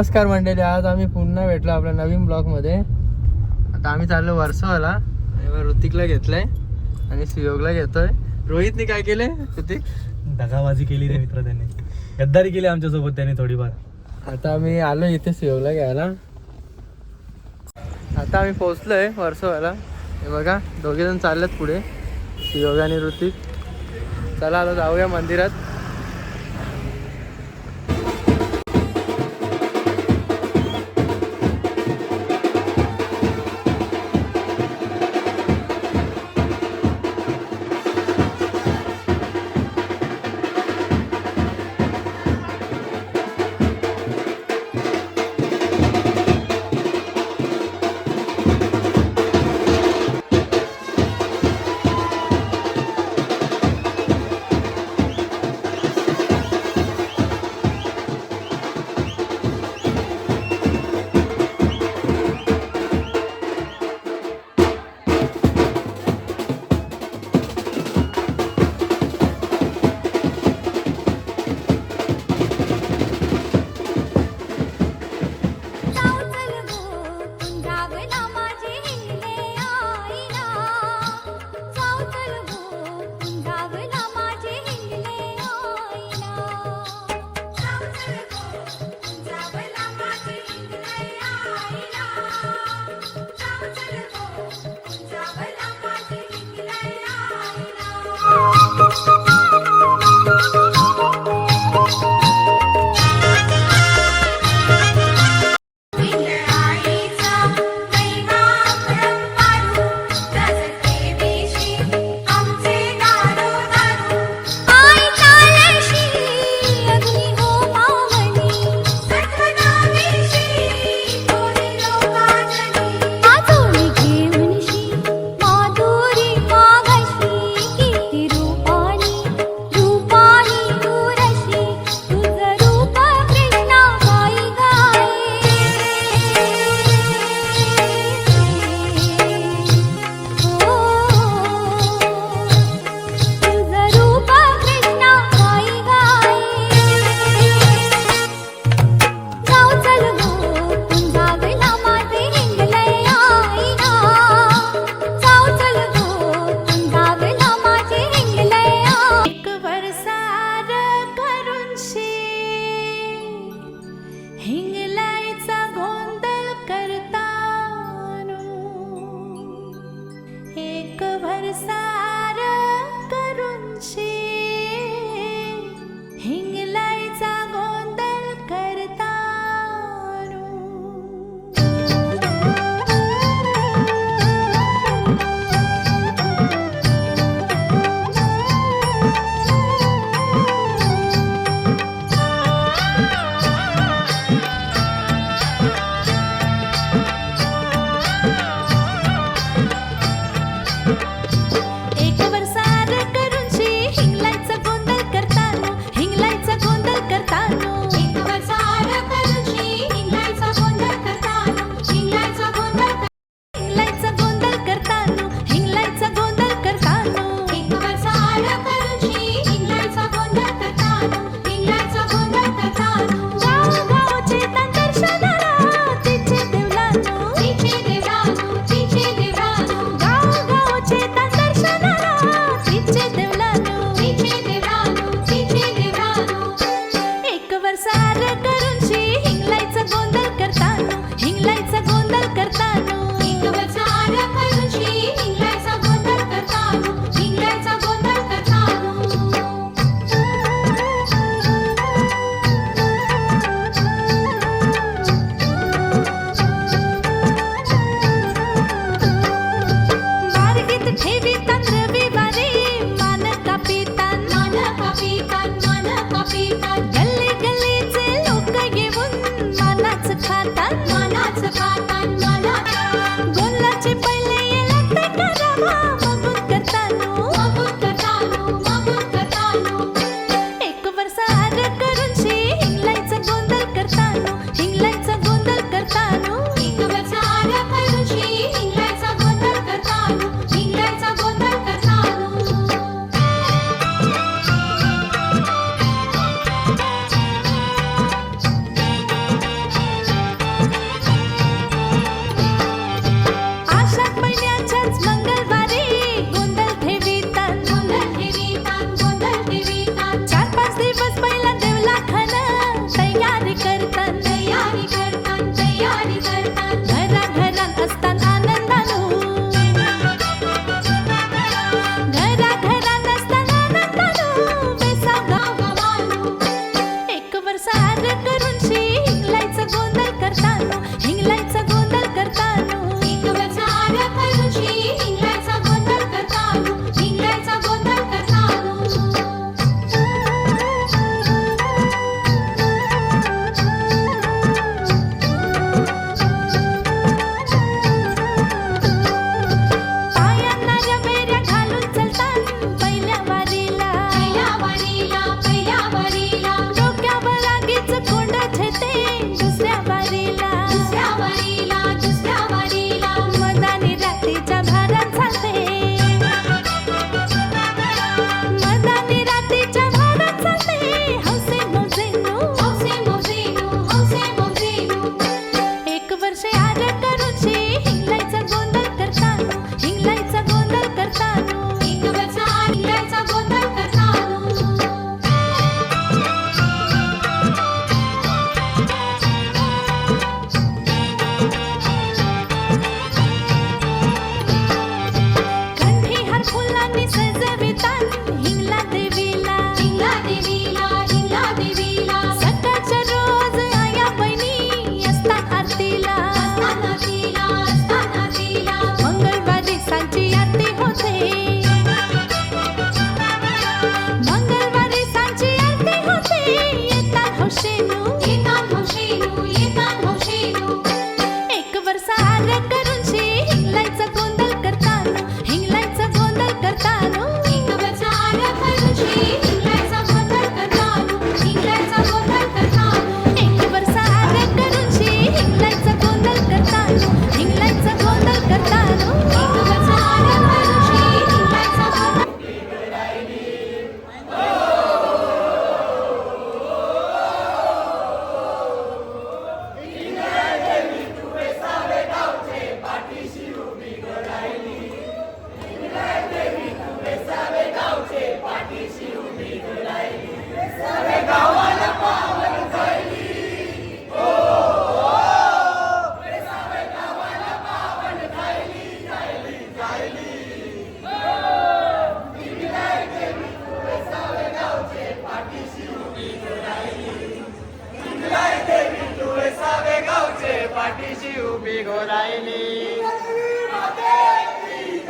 नमस्कार मंडळी आज आम्ही पुन्हा भेटलो आपल्या नवीन ब्लॉगमध्ये. आता आम्ही चाललो वर्सोवाला आणि ऋतिकला घेतलंय आणि सुयोगला घेतोय. रोहितने काय केले ऋतिक? दगाबाजी केली रे मित्र त्यांनी. गद्दारी केली आमच्यासोबत त्याने थोडीफार. आता आम्ही आलो इथे सुयोगला घ्यायला. आता आम्ही पोहोचलोय वर्सोवाला. हे बघा दोघेजण चाललेत पुढे सुयोग आणि ऋतिक. चला आता जाऊया मंदिरात. Thank you.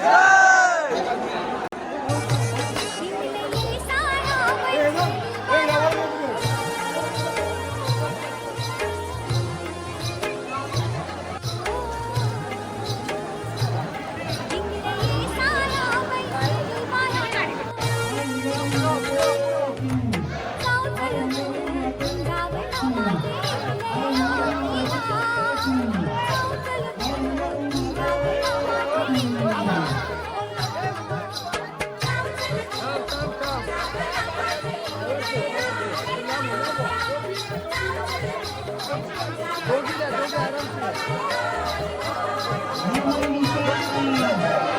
네. जा तुम्ही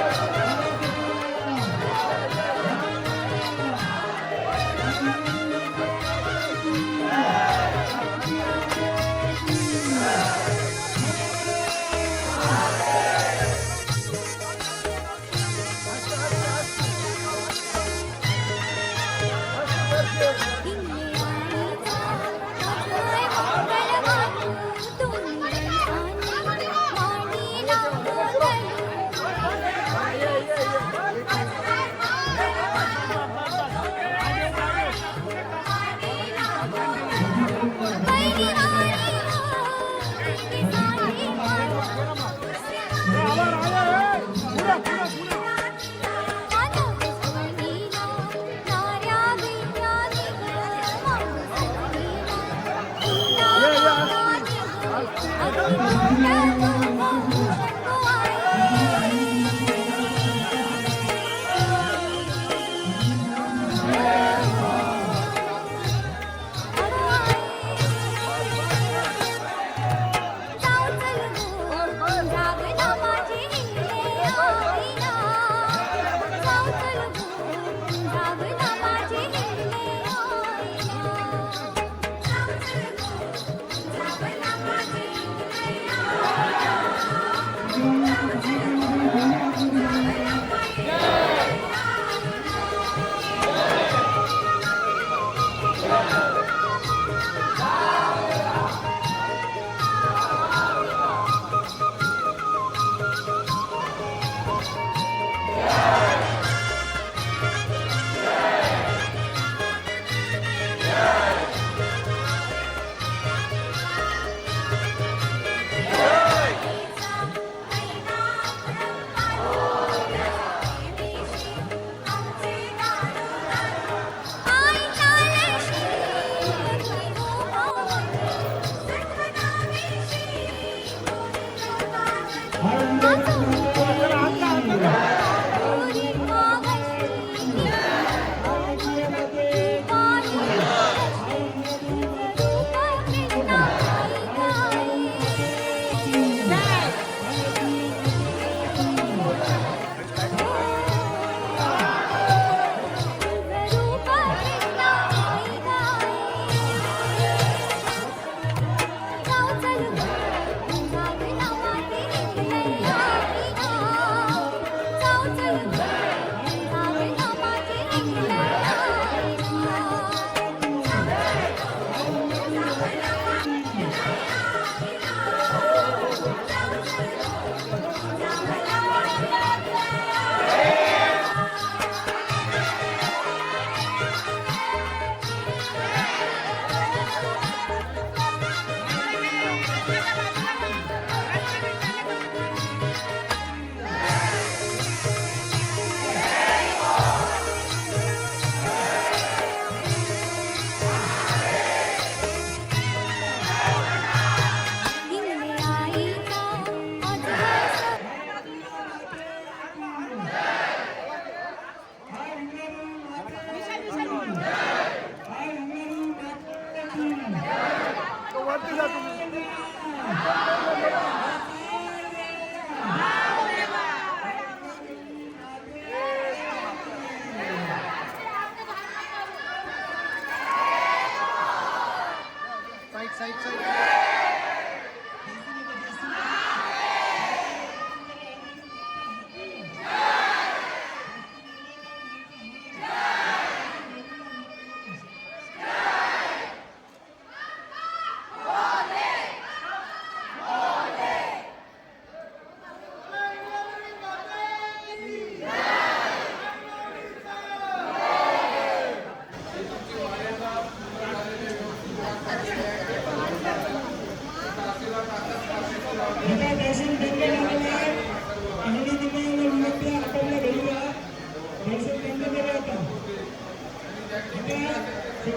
आता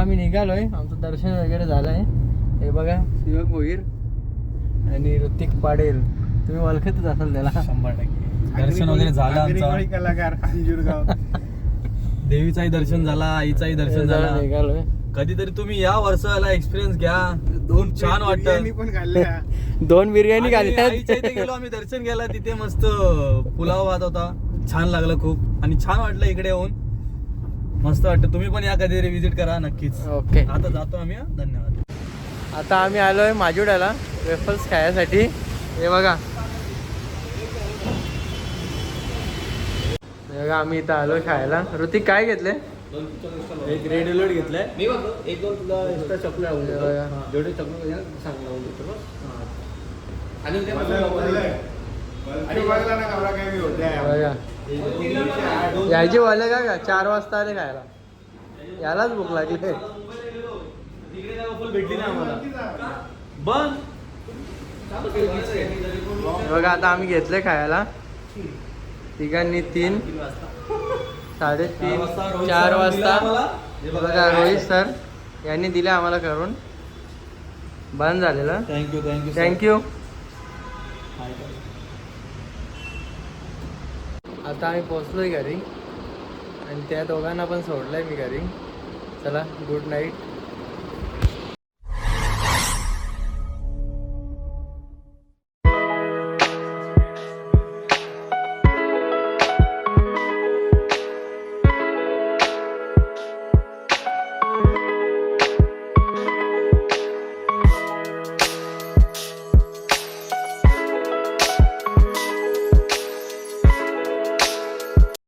आम्ही निघालोय. आमचं दर्शन वगैरे झालंय. हे बघा शिवक भोईर आणि ऋतिक पाडेल तुम्ही ओळखतच असाल त्याला. शंभर टक्के. दर्शन वगैरे झालं आमचं. कलाकार अंजुरगाव देवीचाही दर्शन झाला आईचाही दर्शन झालं निघालोय. कधीतरी तुम्ही या वर्षाला एक्सपिरियन्स घ्या. खूप छान वाटत. पण खाल्ल्या. दोन बिर्याणी आईच्या इथे गेलो आम्ही दर्शन घ्यायला. तिथे मस्त पुलाव भात होता. छान लागलं खूप. आणि छान वाटलं इकडे येऊन. मस्त वाटतं. तुम्ही पण या कधीतरी विजिट करा नक्कीच. ओके आता जातो आम्ही हा. धन्यवाद. आता आम्ही आलोय माजुड्याला वेफल्स खायसाठी. हे बघा. हे बघा आम्ही इथं आलोय खायला. ऋतिक काय घेतले एक रेड वेलवेट घेतलाय. मी एक दोन तुला एक्स्ट्रा चॉकलेट हे बघा. जेवढे चॉकलेट सांग लावून देतो आणि उद्या बघला ना कवरा काय मी होत्या हे बघा. यायची वाले का? का चार वाजता आले खायला. यालाच भूक लागली. भेटली आम्हाला. बघा आता आम्ही घेतले खायला. तिघांनी तीन. साडेतीन. चार वाजता बघा रोहित सर. यांनी दिले आम्हाला करून. बंद झालेलं. थँक्यू थँक्यू थँक्यू आता आम्ही पोचलोय घरी. आणि त्या दोघांना पण सोडलंय मी घरी. चला गुड नाईट